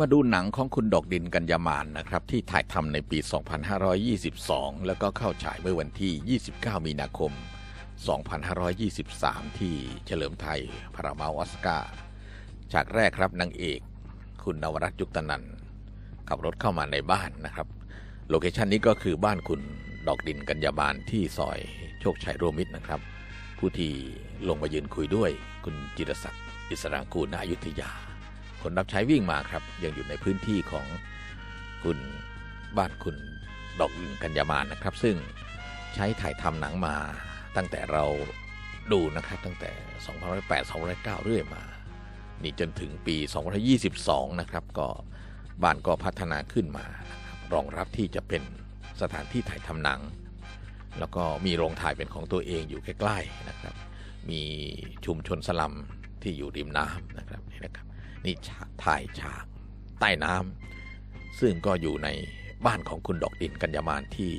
มาดูหนังของคุณดอกดินกัญญามานนะครับ ที่ถ่ายทำในปี 2522 แล้วก็เข้าฉายเมื่อวันที่ 29 มีนาคม 2523 ที่เฉลิมไทยพารามาออสการ์ฉากแรกครับนางเอก คุณนวรัตน์ยุตนันท์ขับรถเข้ามาในบ้านนะครับ โลเคชันนี้ก็คือบ้านคุณดอกดินกัญญามานที่ซอยโชคชัยร่วมมิตรนะครับ ผู้ที่ลงมายืนคุยด้วยคุณจิรศักดิ์อิสรางกูลณอยุธยา คนรับใช้วิ่งมาครับ ยังอยู่ในพื้นที่ของคุณบ้านคุณดอกดินกัญญามานนะครับ ซึ่งใช้ถ่ายทำหนังมาตั้งแต่เราดูนะครับตั้งแต่2008 2009 เรื่อยมา นี่จนถึงปี 2022 นะครับ ก็บ้านก็พัฒนาขึ้นมานะครับรองรับที่จะเป็นสถานที่ถ่ายทำหนัง แล้วก็มีโรงถ่ายเป็นของตัวเองอยู่ใกล้ๆนะครับ มีชุมชนสลัมที่อยู่ริมน้ำนะครับนี่นะครับ นี่ถ่ายฉากใต้น้ำซึ่งก็อยู่ในบ้านของคุณดอกดินกัญญามานที่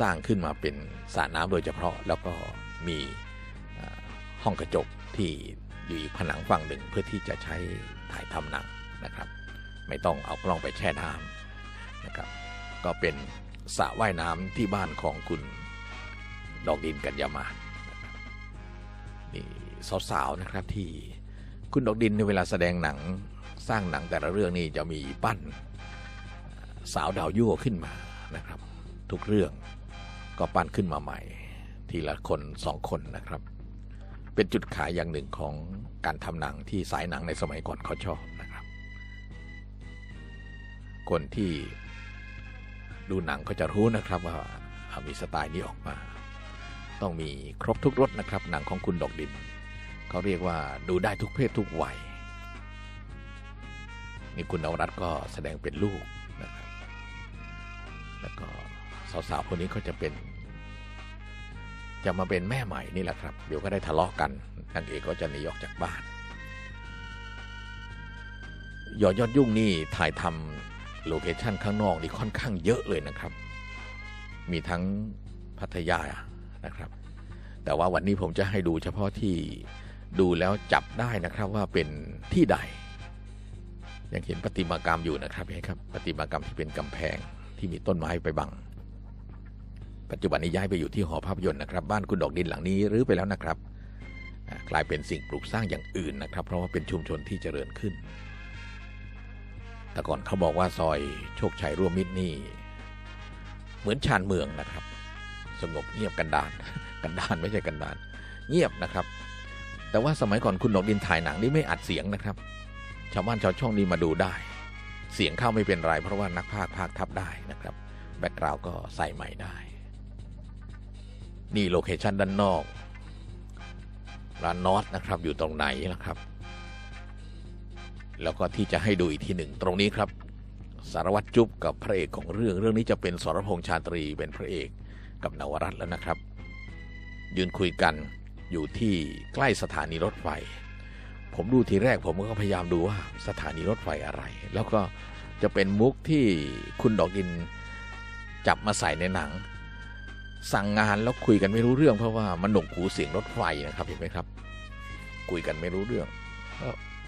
สร้างขึ้นมาเป็นสระน้ำโดยเฉพาะ แล้วก็มีห้องกระจกที่อยู่อีกผนังฝั่งหนึ่งเพื่อที่จะใช้ถ่ายทำหนังนะครับ ไม่ต้องเอากล้องไปแช่น้ำนะครับ ก็เป็นสระว่ายน้ำที่บ้านของคุณดอกดินกัญญามานนี่สาวๆนะครับที่ คุณดอกดินในเวลาแสดงหนังสร้างหนังแต่ละเรื่องนี่จะมีปั้นสาวดาวยั่วขึ้นมานะครับ ทุกเรื่องก็ปั้นขึ้นมาใหม่ ทีละคนสองคนนะครับ เป็นจุดขายอย่างหนึ่งของการทำหนังที่สายหนังในสมัยก่อนเขาชอบนะครับ คนที่ดูหนังก็จะรู้นะครับว่ามีสไตล์นี้ออกมา ต้องมีครบทุกรสนะครับ หนังของคุณดอกดิน เขาเรียกว่าดูได้ทุกเพศทุกวัยนี่คุณนวรัตน์ก็แสดงเป็นลูกนะครับ แล้วก็สาวๆคนนี้ก็จะเป็น จะมาเป็นแม่ใหม่นี่แหละครับ เดี๋ยวก็ได้ทะเลาะกันนางเอกก็จะหนีออกจากบ้านยอดยอดยุ่งนี่ถ่ายทำโลเคชันข้างนอกนี่ค่อนข้างเยอะเลยนะครับ มีทั้งพัทยานะครับ แต่ว่าวันนี้ผมจะให้ดูเฉพาะที่ ดูแล้วจับได้นะครับว่าเป็นที่ใด ยังเห็นประติมากรรมอยู่นะครับเห็นครับประติมากรรมที่เป็นกำแพงที่มีต้นไม้ไปบัง ปัจจุบันนี้ย้ายไปอยู่ที่หอภาพยนตร์นะครับบ้านคุณดอกดินหลังนี้รื้อไปแล้วนะครับ กลายเป็นสิ่งปลูกสร้างอย่างอื่นนะครับ เพราะว่าเป็นชุมชนที่เจริญขึ้น แต่ก่อนเขาบอกว่าซอยโชคชัยร่วมมิตรนี่เหมือนชานเมืองนะครับ สงบเงียบกันดานกันดานไม่ใช่กันดาน เงียบนะครับ แต่ว่าสมัยก่อนคุณดอกดินถ่ายหนังนี่ไม่อัดเสียงนะครับ ชาวบ้านชาวช่องนี้มาดูได้ เสียงเข้าไม่เป็นไร เพราะว่านักพากย์พากทับได้นะครับแบ็กกราวก็ใส่ใหม่ได้ นี่โลเคชันด้านนอกร้านนอตนะครับอยู่ตรงไหนนะครับ แล้วก็ที่จะให้ดูอีกทีหนึ่งตรงนี้ครับ สารวัตรจุ๊บกับพระเอกของเรื่องเรื่องนี้จะเป็นสรพงษ์ชาตรีเป็นพระเอกกับนวรัตน์แล้วนะครับ ยืนคุยกัน อยู่ที่ใกล้สถานีรถไฟ ผมดูทีแรกผมก็พยายามดูว่าสถานีรถไฟอะไร แล้วก็จะเป็นมุกที่คุณดอกดินจับมาใส่ในหนัง สั่งงานแล้วคุยกันไม่รู้เรื่องเพราะว่ามันหนวกหูเสียงรถไฟนะครับเห็นไหมครับ คุยกันไม่รู้เรื่อง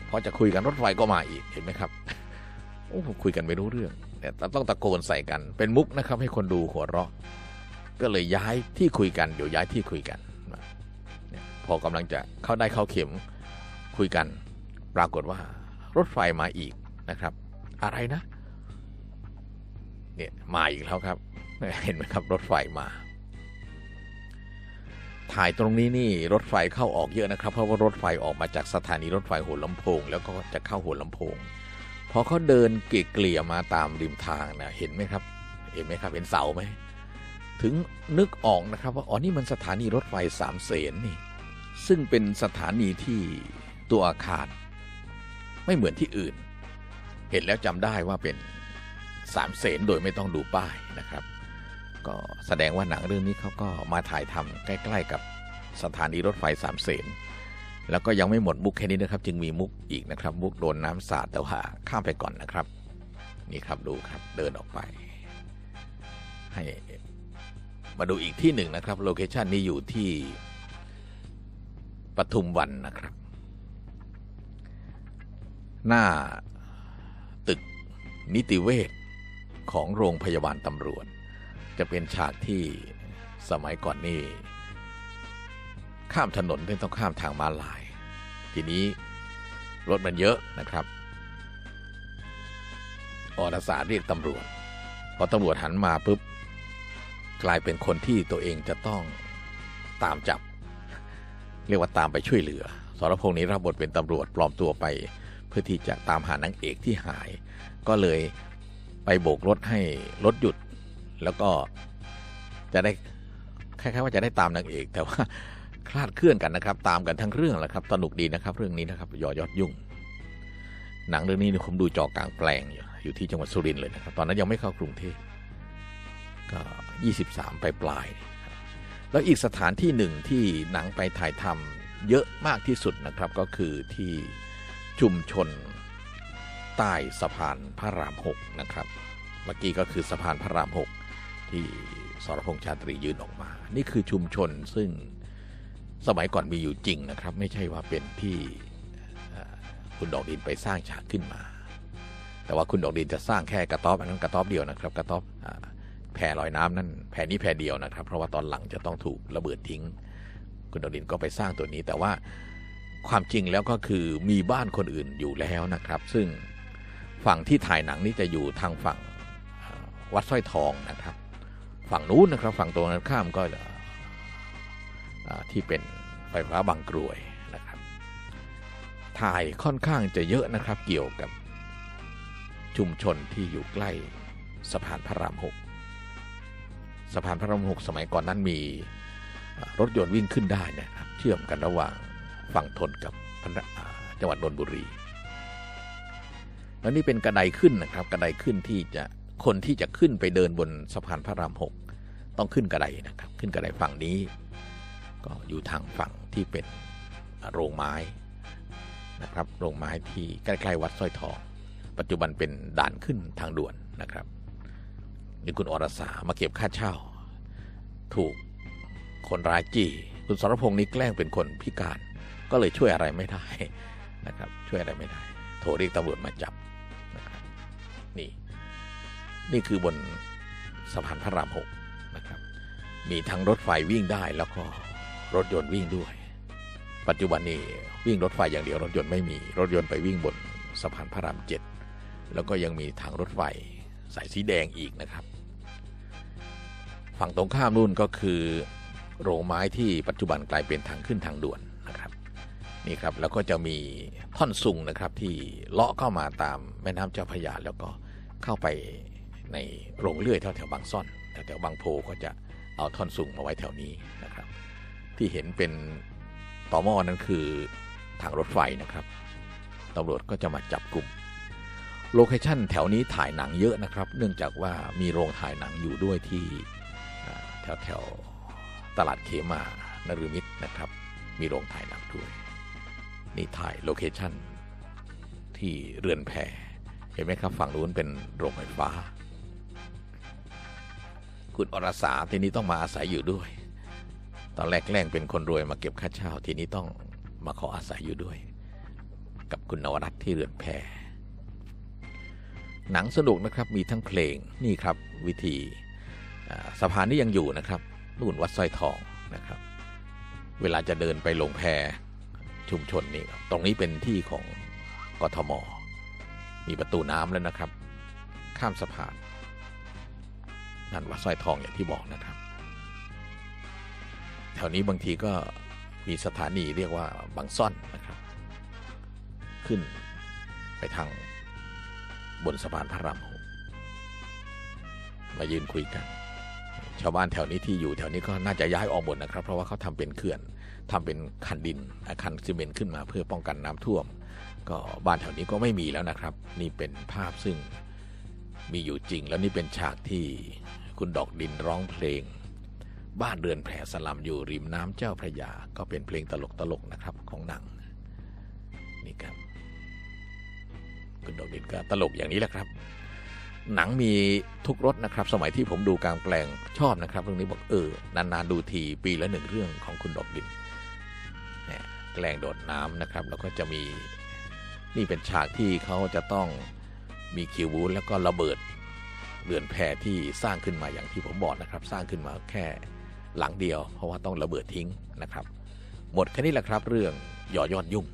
พอจะคุยกันรถไฟก็มาอีกเห็นไหมครับโอ้ผมคุยกันไม่รู้เรื่องแต่ต้องตะโกนใส่กันเป็นมุกนะครับ ให้คนดูหัวเราะ ก็เลยย้ายที่คุยกันเดี๋ยวย้ายที่คุยกัน พอกำลังจะเข้าได้เข้าเข็มคุยกัน ปรากฏว่ารถไฟมาอีกนะครับ อะไรนะ เนี่ยมาอีกแล้วครับ เห็นไหมครับ รถไฟมา ถ่ายตรงนี้นี่รถไฟเข้าออกเยอะนะครับ เพราะว่ารถไฟออกมาจากสถานีรถไฟหัวลำโพง แล้วก็จะเข้าหัวลำโพงพอเขาเดินเกลี่ยมาตามริมทางนะเห็นไหมครับ เห็นไหมครับเห็นเสาไหมถึงนึกออกนะครับว่าอ๋อนี่มันสถานีรถไฟสามเสนนี่ ซึ่งเป็นสถานีที่ตัวอาคารไม่เหมือนที่อื่น เห็นแล้วจำได้ว่าเป็นสามเสนโดยไม่ต้องดูป้ายนะครับ ก็แสดงว่าหนังเรื่องนี้เขาก็มาถ่ายทำใกล้ ๆ กับสถานีรถไฟสามเสนแล้วก็ยังไม่หมดมุกแค่นี้นะครับ จึงมีมุกอีกนะครับ มุกโดนน้ำสาดแต่ว่าข้ามไปก่อนนะครับ นี่ครับดูครับเดินออกไป ให้มาดูอีกที่หนึ่งนะครับโลเคชันนี้อยู่ที่ ปทุมวันนะครับ หน้าตึกนิติเวชของโรงพยาบาลตำรวจ จะเป็นฉากที่สมัยก่อนนี่ข้ามถนนไม่ต้องข้ามทางม้าลาย ทีนี้รถมันเยอะนะครับอรสาเรียกตำรวจ พอตำรวจหันมาปุ๊บ กลายเป็นคนที่ตัวเองจะต้องตามจับ เรียกว่าตามไปช่วยเหลือสรพงษ์นี้รับบทเป็นตำรวจปลอมตัวไป เพื่อที่จะตามหานางเอกที่หาย ก็เลยไปโบกรถให้รถหยุด แล้วก็จะได้คล้ายๆว่าจะได้ตามนางเอก แต่ว่าคลาดเคลื่อนกันนะครับ ตามกันทั้งเรื่องแหละครับสนุกดีนะครับ เรื่องนี้นะครับยอยอดยุ่ง หนังเรื่องนี้ผมดูจอกลางแปลงอยู่อยู่ที่จังหวัดสุรินทร์เลยนะครับ ตอนนั้นยังไม่เข้ากรุงเทพก็ 23 ไปปลาย แล้วอีกสถานที่หนึ่งที่หนังไปถ่ายทำเยอะมากที่สุดนะครับก็คือที่ชุมชนใต้สะพานพระรามหกนะครับเมื่อกี้ก็คือสะพานพระรามหกที่สรพงษ์ชาตรียืนออกมา นี่คือชุมชนซึ่งสมัยก่อนมีอยู่จริงนะครับ ไม่ใช่ว่าเป็นที่คุณดอกดินไปสร้างฉากขึ้นมา แต่ว่าคุณดอกดินจะสร้างแค่กระต๊อบอันนั้นกระต๊อบเดียวนะครับ กระต๊อบอ แพลอยน้ำนั่นแพนี้แพเดียวนะครับ เพราะว่าตอนหลังจะต้องถูกระเบิดทิ้ง คุณดอดินก็ไปสร้างตัวนี้ แต่ว่าความจริงแล้วก็คือมีบ้านคนอื่นอยู่แล้วนะครับ ซึ่งฝั่งที่ถ่ายหนังนี่จะอยู่ทางฝั่งวัดสร้อยทองนะครับ ฝั่งนู้นนะครับ ฝั่งตรงกันข้ามก็ที่เป็นไฟฟ้าบางกรวยนะครับ ถ่ายค่อนข้างจะเยอะนะครับ เกี่ยวกับชุมชนที่อยู่ใกล้สะพานพระรามหก สะพานพระรามหกสมัยก่อนนั้นมีรถยนต์วิ่งขึ้นได้นะครับ เชื่อมกันระหว่างฝั่งทนกับจังหวัดนนทบุรีแล้วนี่เป็นกระไดขึ้นนะครับกระไดขึ้นที่จะคนที่จะขึ้นไปเดินบนสะพานพระรามหกต้องขึ้นกระไดนะครับ ขึ้นกระไดฝั่งนี้ ก็อยู่ทางฝั่งที่เป็นโรงไม้นะครับโรงไม้ที่ใกล้ๆวัดสร้อยทอง ปัจจุบันเป็นด่านขึ้นทางด่วนนะครับ นี่คุณอรสามาเก็บค่าเช่า ถูกคนร้ายจี้ คุณสรพงษ์นี้แกล้งเป็นคนพิการ ก็เลยช่วยอะไรไม่ได้นะครับ ช่วยอะไรไม่ได้ โทรเรียกตำรวจมาจับนะครับนี่ นี่คือบนสะพานพระรามหกนะครับ มีทั้งรถไฟวิ่งได้แล้วก็รถยนต์วิ่งด้วย ปัจจุบันนี้วิ่งรถไฟอย่างเดียวรถยนต์ไม่มีรถยนต์ไปวิ่งบนสะพานพระรามเจ็ดแล้วก็ยังมีทางรถไฟสายสีแดงอีกนะครับ ฝั่งตรงข้ามนู่นก็คือโรงไม้ที่ปัจจุบันกลายเป็นทางขึ้นทางด่วนนะครับ นี่ครับแล้วก็จะมีท่อนซุงนะครับที่เลาะเข้ามาตามแม่น้ำเจ้าพระยาแล้วก็เข้าไปในโรงเลื่อยแถวแถวบางซ่อนแถวแถวบางโพก็จะเอาท่อนซุงมาไว้แถวนี้นะครับ ที่เห็นเป็นต่อหม้อนั้นคือทางรถไฟนะครับตำรวจก็จะมาจับกลุ่มโลเคชั่นแถวนี้ถ่ายหนังเยอะนะครับ เนื่องจากว่ามีโรงถ่ายหนังอยู่ด้วยที่ แถวแถวตลาดเขมานฤมิตนะครับ มีโรงถ่ายหนังด้วย นี่ถ่ายโลเคชั่นที่เรือนแพเห็นไหมครับฝั่งนู้นเป็นโรงไฟฟ้า คุณอรสาทีนี้ต้องมาอาศัยอยู่ด้วย ตอนแรกแกล้งเป็นคนรวยมาเก็บค่าเช่าทีนี้ต้องมาขออาศัยอยู่ด้วย กับคุณนวรัตน์ที่เรือนแพหนังสนุกนะครับมีทั้งเพลงนี่ครับวิธี สะพานนี้ยังอยู่นะครับนู่นวัดสร้อยทองนะครับ เวลาจะเดินไปลงแพชุมชนนี่ตรงนี้เป็นที่ของกทม มีประตูน้ำแล้วนะครับ ข้ามสะพานนั่นวัดสร้อยทองอย่างที่บอกนะครับ แถวนี้บางทีก็มีสถานีเรียกว่าบางซ่อนนะครับ ขึ้นไปทางบนสะพานพระรามหกมายืนคุยกัน ชาวบ้านแถวนี้ที่อยู่แถวนี้ก็น่าจะย้ายออกหมดนะครับ เพราะว่าเขาทำเป็นเขื่อนทำเป็นคันดินคันซีเมนต์ขึ้นมาเพื่อป้องกันน้ำท่วม ก็บ้านแถวนี้ก็ไม่มีแล้วนะครับ นี่เป็นภาพซึ่งมีอยู่จริง แล้วนี่เป็นฉากที่คุณดอกดินร้องเพลง บ้านเรือนแผ่สลัมอยู่ริมน้ำเจ้าพระยา ก็เป็นเพลงตลกตลกๆนะครับของหนังนี่ครับ คุณดอกดินก็ตลกอย่างนี้แหละครับ หนังมีทุกรสนะครับ สมัยที่ผมดูกลางแปลงชอบนะครับ เรื่องนี้บอกเออนานๆดูทีปีละหนึ่งเรื่องของคุณดอกดินเนี่ยแกล้งโดดน้ำนะครับ แล้วก็จะมีนี่เป็นฉากที่เขาจะต้องมีคิวบูธแล้วก็ระเบิดเรือนแพที่สร้างขึ้นมาอย่างที่ผมบอกนะครับ สร้างขึ้นมาแค่หลังเดียว เพราะว่าต้องระเบิดทิ้งนะครับ หมดแค่นี้แหละครับ เรื่องหย่อยอดยุ่ง